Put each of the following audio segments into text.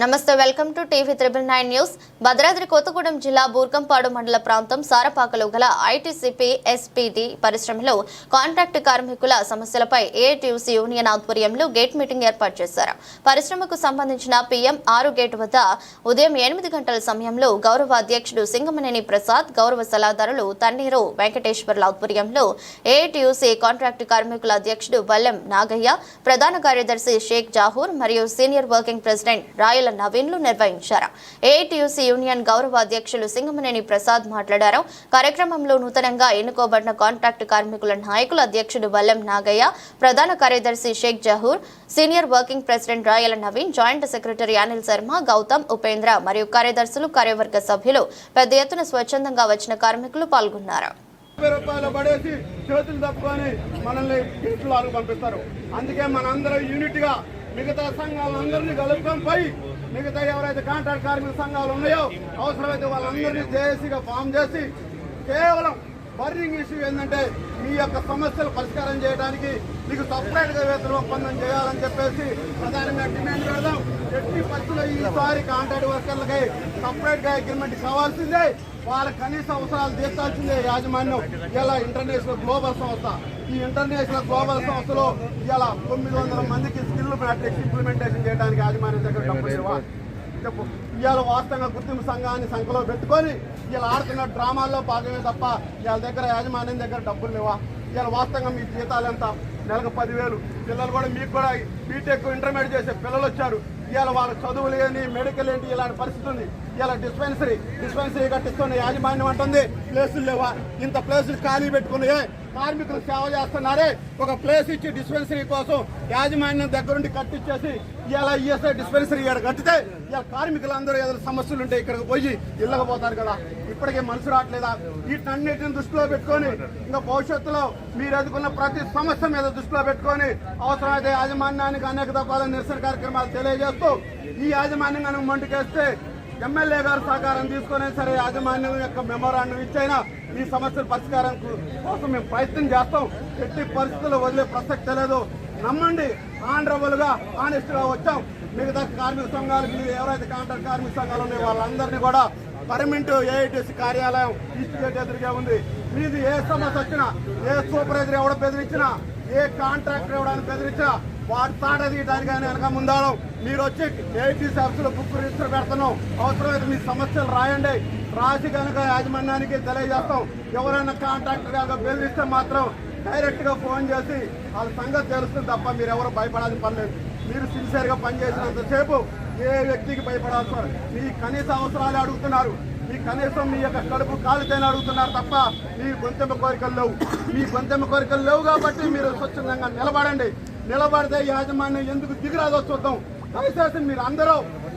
నమస్తే welcome to TV triple nine news. Bhadradri Kothagudem జిల్లా బూర్గంపాడు మండల ప్రాంతం సారపాకలో గల ఐటీసీపీ ఎస్పీటీ పరిశ్రమలో కాంట్రాక్ట్ కార్మికుల సమస్యలపై ఏఐటీయూసీ యూనియన్ ఆధ్వర్యంలో గేట్ మీటింగ్ ఏర్పాటు చేశారు. పరిశ్రమకు సంబంధించిన పీఎం ఆరు గేట్ వద్ద ఉదయం ఎనిమిది గంటల సమయంలో గౌరవ అధ్యక్షుడు సింగమనేని ప్రసాద్ గౌరవ సలహాదారులు తన్నీరు వెంకటేశ్వర్ల ఆధ్వర్యంలో ఏఐటీయూసీ కాంట్రాక్ట్ కార్మికుల అధ్యక్షుడు బల్లెం నాగయ్య ప్రధాన కార్యదర్శి షేక్ జాహూర్ మరియు సీనియర్ వర్కింగ్ ప్రెసిడెంట్ రాయల్ నవీన్లు నిర్వహించారు. ఏఐటీయూసీ యూనియన్ గౌరవ అధ్యక్షులు సింగమనేని ప్రసాద్ మాట్లాడారు. కార్యక్రమంలో నూతనంగా ఎన్నుకోబడిన కాంట్రాక్ట్ కార్మికుల నాయకుల అధ్యక్షుడు బల్లెం నాగయ్య ప్రధాన కార్యదర్శి Shaik Jahoor senior working president Rayala Naveen joint secretary Anil Sharma Gautam Upendra మరియు కార్యదర్శులు కార్యవర్గ సభ్యులు పెద్ద ఎత్తున స్వచ్ఛందంగా వచ్చిన కార్మికులు పాల్గొన్నారు. రూపాయలు పడేసి చేతులు తప్పుకొని మనల్ని ఇంట్లో పంపిస్తారు. అందుకే మనందరం యూనిట్గా మిగతా సంఘాలందరినీ కలుపుకొని పోయి మిగతా ఎవరైతే కాంట్రాక్ట్ కార్మిక సంఘాలు ఉన్నాయో అవసరమైతే వాళ్ళందరినీ జేఏసీగా ఫామ్ చేసి కేవలం బర్నింగ్ ఇష్యూ ఏంటంటే మీ యొక్క సమస్యలు పరిష్కారం చేయడానికి మీకు సపరేట్గా వేతన ఒప్పందం చేయాలని చెప్పేసి ప్రధానంగా డిమాండ్ పెడదాం. ఎట్టి పరిస్థితుల్లో ఈసారి కాంట్రాక్ట్ వర్కర్లకి సపరేట్గా అగ్రిమెంట్ కావాల్సిందే. వాళ్ళ కనీస అవసరాలు తీర్చాల్సిందే యాజమాన్యం. ఇలా ఇంటర్నేషనల్ గ్లోబల్ సంస్థ. ఈ ఇంటర్నేషనల్ గ్లోబల్ సంస్థలో ఇలా తొమ్మిది వందల మందికి స్కిల్ మ్యాట్రిక్స్ ఇంప్లిమెంటేషన్ చేయడానికి యాజమాన్యం దగ్గర డబ్బులు చెప్పు. ఇవాళ వాస్తవంగా గుర్తింపు సంఘాన్ని సంఖ్యలో పెట్టుకొని ఇలా ఆడుతున్న డ్రామాల్లో భాగమే తప్ప వీళ్ళ దగ్గర యాజమాన్యం దగ్గర డబ్బులు లేవా? ఇవాళ వాస్తవంగా మీ జీతాలు ఎంత? నెలకు పదివేలు. పిల్లలు కూడా మీకు కూడా బీటెక్ ఇంటర్మీడియట్ చేసే పిల్లలు వచ్చారు. ఇవాళ వాళ్ళ చదువులు ఏంటి మెడికల్ ఏంటి ఇలాంటి పరిస్థితి ఉంది. ఇవాళ డిస్పెన్సరీ డిస్పెన్సరీ కట్టిస్తున్న యాజమాన్యం అంటుంది ప్లేసులు లేవా? ఇంత ప్లేసులు ఖాళీ పెట్టుకుని కార్మికులు సేవ చేస్తున్నారే? ఒక ప్లేస్ ఇచ్చి డిస్పెన్సరీ కోసం యాజమాన్యం దగ్గరుండి కట్టించేసి ఇలా ఈఎస్ఐ డిస్పెన్సరీ ఇక్కడ కట్టితే ఇలా కార్మికులందరూ ఏదైనా సమస్యలు ఉంటే ఇక్కడికి పోయి ఇళ్ళకపోతారు కదా. ఇప్పటికే మనసు రావట్లేదా? వీటన్నిటిని దృష్టిలో పెట్టుకొని ఇంకా భవిష్యత్తులో మీరు ఎదుర్కొన్న ప్రతి సమస్య మీద దృష్టిలో పెట్టుకొని అవసరమైతే యాజమాన్యానికి అనేక దఫాల నిరసన కార్యక్రమాలు తెలియజేస్తూ ఈ యాజమాన్యం కనుక మంటుకేస్తే ఎమ్మెల్యే గారు సహకారం తీసుకునే సరే యాజమాన్యం యొక్క మెమోరాండం ఇచ్చైనా ఈ సమస్యల పరిష్కారం కోసం మేము ప్రయత్నం చేస్తాం. ఎట్టి పరిస్థితుల్లో వదిలే ప్రసక్తి లేదు. నమ్మండి ఆనరబుల్గా ఆనెస్ట్గా వచ్చాం. మిగతా కార్మిక సంఘాలు మీరు ఎవరైతే కాంట్రాక్ట్ కార్మిక సంఘాలు ఉన్నాయో వాళ్ళందరినీ కూడా పర్మనెంట్ ఏఐటీసీ కార్యాలయం ఈస్ట్ గేట్ ఎదురుగా ఉంది. మీది ఏ సమస్య వచ్చినా ఏ సూపర్వైజర్ ఎవడ బెదిరించినా ఏ కాంట్రాక్టర్ ఎవడని బెదిరించినా వాడు తాటది దానికైనా వెనక ముందాడం. మీరు వచ్చి ఏఐటీసీ ఆఫీసులో బుక్ రిజిస్టర్ పెడుతున్నాం. అవసరమైతే మీ సమస్యలు రాయండి. రాసి కనుక యాజమాన్యానికి తెలియజేస్తాం. ఎవరైనా కాంట్రాక్టర్ కనుక బెదిరిస్తే మాత్రం డైరెక్ట్గా ఫోన్ చేసి వాళ్ళ సంగతి తెలుస్తుంది తప్ప మీరు ఎవరు భయపడాల్సిన పని లేదు. మీరు సిన్సియర్గా పనిచేసినంతసేపు ఏ వ్యక్తికి భయపడాల్సిన మీ కనీస అవసరాలు అడుగుతున్నారు. మీ కనీసం మీ యొక్క కడుపు కాలుతేనే అడుగుతున్నారు తప్ప మీ గొంతెమ్మ కోరికలు లేవు. మీ గొంతెమ్మ కోరికలు లేవు కాబట్టి మీరు స్వచ్ఛందంగా నిలబడండి. నిలబడితే యాజమాన్యం ఎందుకు దిగిరాదో చూద్దాం. దయచేసి మీరు అందరూ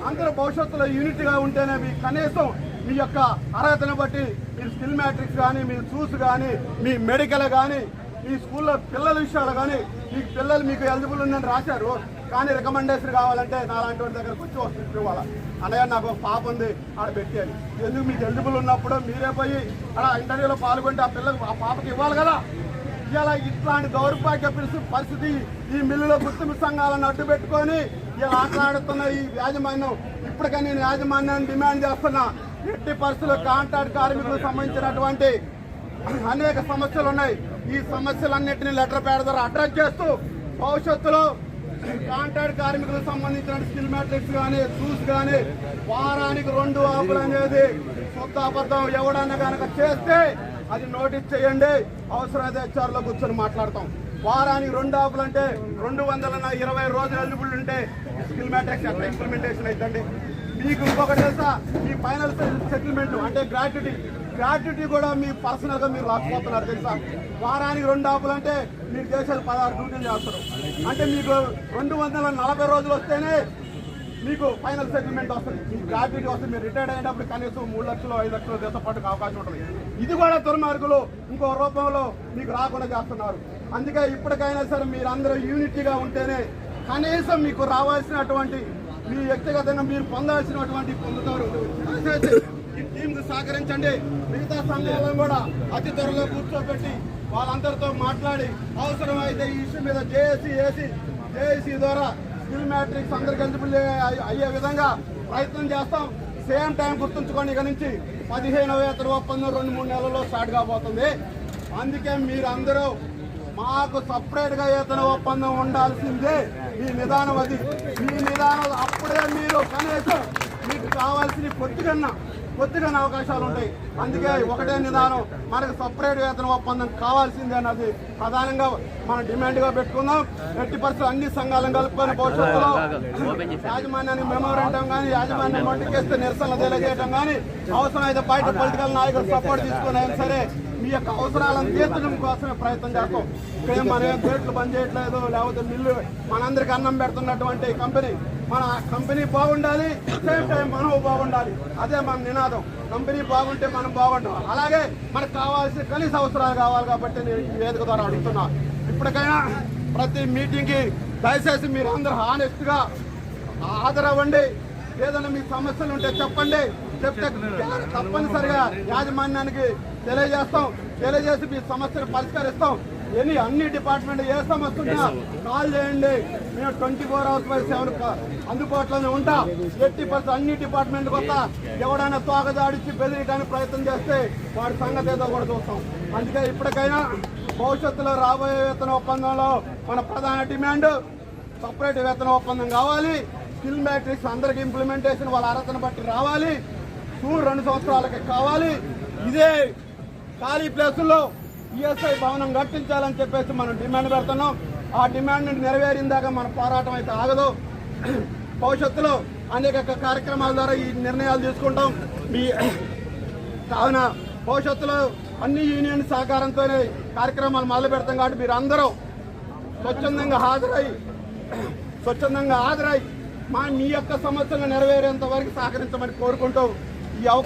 అందరూ భవిష్యత్తులో యూనిట్గా ఉంటేనే మీ కనీసం మీ యొక్క అర్హతను బట్టి మీరు స్కిల్ మ్యాట్రిక్స్ కానీ మీ చూస్ కానీ మీ మెడికల్ కానీ మీ స్కూల్లో పిల్లల విషయాలు కానీ మీ పిల్లలు మీకు ఎలిజిబుల్ ఉందని రాశారు. కానీ రికమెండేషన్ కావాలంటే నాలాంటి వాడి దగ్గరకు వచ్చి వస్తుంది ఇవ్వాలి? అన్నయ్య నాకు ఒక పాప ఉంది ఆడ పెట్టేది ఎందుకు మీకు ఎలిజిబుల్ ఉన్నప్పుడు మీరే పోయి అలా ఇంటర్వ్యూలో పాల్గొంటే ఆ పిల్లలకు ఆ పాపకి ఇవ్వాలి కదా? ఇలా ఇట్లాంటి దౌర్భాగ్య పరిస్థితి ఈ మిల్లులో గుర్తింపు సంఘాలను అడ్డు పెట్టుకొని ఇలా ఆటలాడుతున్న ఈ యాజమాన్యం ఇప్పటికీ నేను యాజమాన్యాన్ని డిమాండ్ చేస్తున్నా. ఎట్టి పరిస్థితుల్లో కాంట్రాక్ట్ కార్మికులకు సంబంధించినటువంటి అనేక సమస్యలు ఉన్నాయి. ఈ సమస్యలన్నింటినీ లెటర్ పేడ ద్వారా అడ్రస్ చేస్తూ భవిష్యత్తులో కాంట్రాక్ట్ కార్మికులకు సంబంధించిన స్కిల్ మ్యాట్రిక్స్ కానీ షూస్ కానీ వారానికి రెండు ఆపులు అనేది సొంత అబద్ధం. ఎవడన్నా కనుక చేస్తే అది నోటీస్ చేయండి. అవసరమైతే హెచ్ఆర్లో కూర్చొని మాట్లాడతాం. వారానికి రెండు ఆపులు అంటే రెండు వందల ఇరవై రోజులు ఎలిజిబుల్ ఉంటే స్కిల్ మ్యాట్రిక్స్ ఎట్లా ఇంప్లిమెంటేషన్ అవుతుంది మీకు ఇంకొకటి తెలుసా? మీ ఫైనల్ సెటిల్మెంట్ అంటే గ్రాట్యుటీ గ్రాట్యుటీ కూడా మీ పర్సనల్గా మీరు రాకపోతున్నారు తెలుసా? వారానికి రెండు ఆపులంటే మీరు చేసేది పదహారు డ్యూటీలు చేస్తారు. అంటే మీకు రెండు వందల నలభై రోజులు వస్తేనే మీకు ఫైనల్ సెటిల్మెంట్ వస్తుంది. మీ గ్రాట్యుటీ వస్తుంది. మీరు రిటైర్డ్ అయినప్పుడు కనీసం మూడు లక్షలు ఐదు లక్షలు దేశం పట్టుకు అవకాశం ఉంటుంది. ఇది కూడా దుర్మార్గులు ఇంకో రూపంలో మీకు రాకుండా చేస్తున్నారు. అందుకే ఇప్పటికైనా సరే మీరందరూ యూనిటీగా ఉంటేనే కనీసం మీకు రావాల్సినటువంటి మీ వ్యక్తిగతంగా మీరు పొందాల్సినటువంటి పొందుతారు. టీంకు సహకరించండి. మిగతా సంఘాలను కూడా అతి త్వరలో కూర్చోబెట్టి వాళ్ళందరితో మాట్లాడి అవసరమైతే ఈ ఇష్యూ మీద జేఏసీ ఏసీ జేఏసీ ద్వారా స్కిల్ మ్యాట్రిక్స్ అందరికి ఎలిజిబుల్ అయ్యే విధంగా ప్రయత్నం చేస్తాం. సేమ్ టైం గుర్తుంచుకొని ఇక నుంచి పదిహేను వేతన ఒప్పందం రెండు మూడు నెలల్లో స్టార్ట్ కాబోతుంది. అందుకే మీరందరూ మాకు సపరేట్గా వేతన ఒప్పందం ఉండాల్సిందే. ఈ నిదానం అది. ఈ నిదానం అప్పుడే మీరు కనీసం కావాల్సిన కొద్దిగన్నా కొద్దిగానే అవకాశాలు ఉంటాయి అందుకే ఒకటే నిదానం మనకు సపరేట్ వేతన ఒప్పందం కావాల్సిందే అన్నది ప్రధానంగా మనం డిమాండ్గా పెట్టుకుందాం. ఎట్టి పరిస్థితులు అన్ని సంఘాలను కలుపుకొని భవిష్యత్తులో యాజమాన్యానికి మెమోరాండం కానీ యాజమాన్యం మట్టుకేస్తే నిరసనలు తెలియజేయడం కానీ అవసరమైతే బయట పొలిటికల్ నాయకులు సపోర్ట్ తీసుకుని సరే మీ యొక్క అవసరాలను తీర్చడం కోసమే ప్రయత్నం చేస్తాం. ఇక్కడ మన ఏం గేట్లు బంద్ చేయట్లేదు లేకపోతే మిల్లు మనందరికి అన్నం పెడుతున్నటువంటి కంపెనీ. మన కంపెనీ బాగుండాలి సేమ్ టైం మనం బాగుండాలి. అదే మన నినాదం. కంపెనీ బాగుంటే మనం బాగుంటాం. అలాగే మనకు కావాల్సిన కనీస అవసరాలు కావాలి కాబట్టి నేను ఈ వేదిక ద్వారా అడుగుతున్నా. ఇప్పటికైనా ప్రతి మీటింగ్కి దయచేసి మీరు అందరూ హానెస్ట్గా హాజరవ్వండి. ఏదైనా మీ సమస్యలు ఉంటే చెప్పండి. చెప్తే తప్పనిసరిగా యాజమాన్యానికి తెలియజేస్తాం. తెలియజేసి మీ సమస్యను పరిష్కరిస్తాం. ఎన్ని అన్ని డిపార్ట్మెంట్ ఏ సమస్య ఉన్నా కాల్ చేయండి. మేము twenty four hours by seven అందుబాటులోనే ఉంటాం. ఎట్టి పరిస్థితి అన్ని డిపార్ట్మెంట్ కొత్త ఎవడైనా తోకదాడిచ్చి బెదిరియడానికి ప్రయత్నం చేస్తే వాడి సంగతి ఏదో కూడా చూస్తాం. అందుకే ఇప్పటికైనా భవిష్యత్తులో రాబోయే వేతన ఒప్పందంలో మన ప్రధాన డిమాండ్ సపరేట్ వేతన ఒప్పందం కావాలి. స్కిల్ మ్యాట్రిక్స్ అందరికి ఇంప్లిమెంటేషన్ వాళ్ళ అర్హతను బట్టి రావాలి. టూర్ రెండు సంవత్సరాలకి కావాలి. ఇదే ఖాళీ ప్లేసుల్లో ఈఎస్ఐ భవనం కట్టించాలని చెప్పేసి మనం డిమాండ్ పెడుతున్నాం. ఆ డిమాండ్ నెరవేరిందాక మన పోరాటం అయితే ఆగదు. భవిష్యత్తులో అనేక కార్యక్రమాల ద్వారా ఈ నిర్ణయాలు తీసుకుంటాం. మీ కావున భవిష్యత్తులో అన్ని యూనియన్ సహకారంతోనే కార్యక్రమాలు మొదలు పెడతాం కాబట్టి మీరు అందరూ స్వచ్ఛందంగా హాజరై స్వచ్ఛందంగా హాజరై మా మీ యొక్క సమస్యలను నెరవేరేంత వరకు సహకరించమని కోరుకుంటూ ఈ అవకాశం